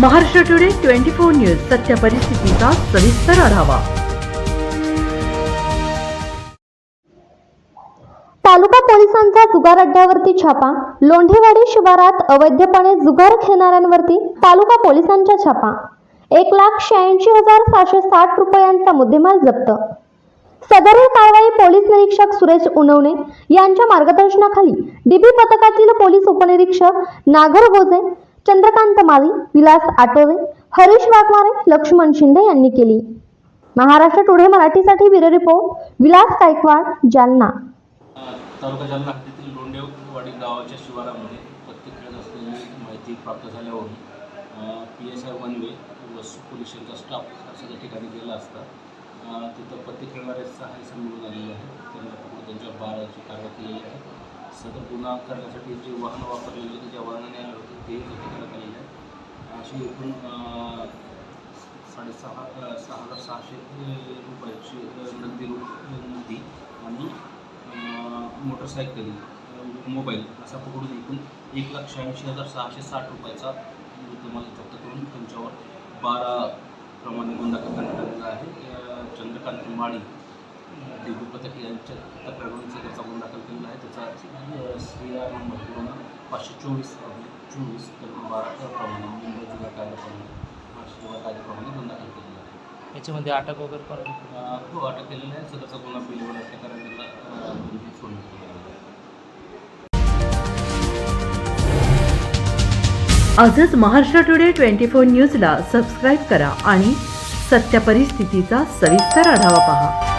Maharashtra today twenty four news सत्य परिस्थितीचा सविस्तर आढावा. तालुका पोलिसांचा जुगार अड्ड्यावरती छापा लोंढेवाडी शिवारात अवैधपणे जुगार खेळणाऱ्यांवरती तालुका पोलिसांचा छापा. एक लाख शहाऐंशी हजार सहाशे साठ रुपयांचा मुद्देमाल जप्त. सदरील कारवाई पोलीस निरीक्षक सुरेश उनवणे यांच्या मार्गदर्शनाखाली डीबी पथकातील पोलीस उपनिरीक्षक नागर गोजे चंद्रकांत मावी विलास आटोरे हरीश वाघमारे लक्ष्मण शिंदे यांनी केली. महाराष्ट्र टुडे मराठीसाठी ब्युरो रिपोर्ट विलास गायकवाड जालना. तालुका जालना हद्दीतील लोंढेवाडी गावाच्या शिवारामध्ये पत्ते खेळत असलेली माहिती प्राप्त झाल्यावरून पी एस आय वनवे व पोलीस स्टेशनचा स्टाफ असं त्या ठिकाणी गेला असता तिथं पत्ते खेळणारे सहा इसम मिळून आलेले आहेत त्यांना पकडून त्यांच्यावर बाराची कारवाई केलेली आहे. सदर गुन्हा करण्यासाठी जे वाहनं वापरलेलं होतं ज्या वाहनाने आले होते ते जप्त करण्यात आलेलं आहे. अशी एकूण साडेसहा सहा हजार सहाशे रुपयाची नगदी नगदी आणि मोटरसायकल मोबाईल असा पकडून एकूण एक लाख शहाऐंशी हजार सहाशे साठ रुपयाचा मुद्देमाल जप्त करून त्यांच्यावर बारा प्रमाणे गुन्हा दाखल करण्यात आलेला आहे. चंद्रकांत माळी पथक यांच्या तक्रारीवरून सदरचा गुन्हा दाखल केलेला आहे त्याचा सी आर नंबर पूर्ण पाचशे चोवीस चोवीस तर बारा प्रमाणे मुंबई जिल्हा कायद्याप्रमाणे महाराष्ट्र जिल्हा कायद्याप्रमाणे गुन्हा दाखल केलेला आहे याच्यामध्ये अटक वगैरे पण हो अटक केलेला आहे. सदरचा गुन्हा पेलीवर असल्याकारण त्याला अ, दोन्ही सोडण्यात आजच महाराष्ट्र टुडे ट्वेंटी फोर न्यूजला सबस्क्राईब करा आणि सत्य परिस्थितीचा सविस्तर आढावा पहा.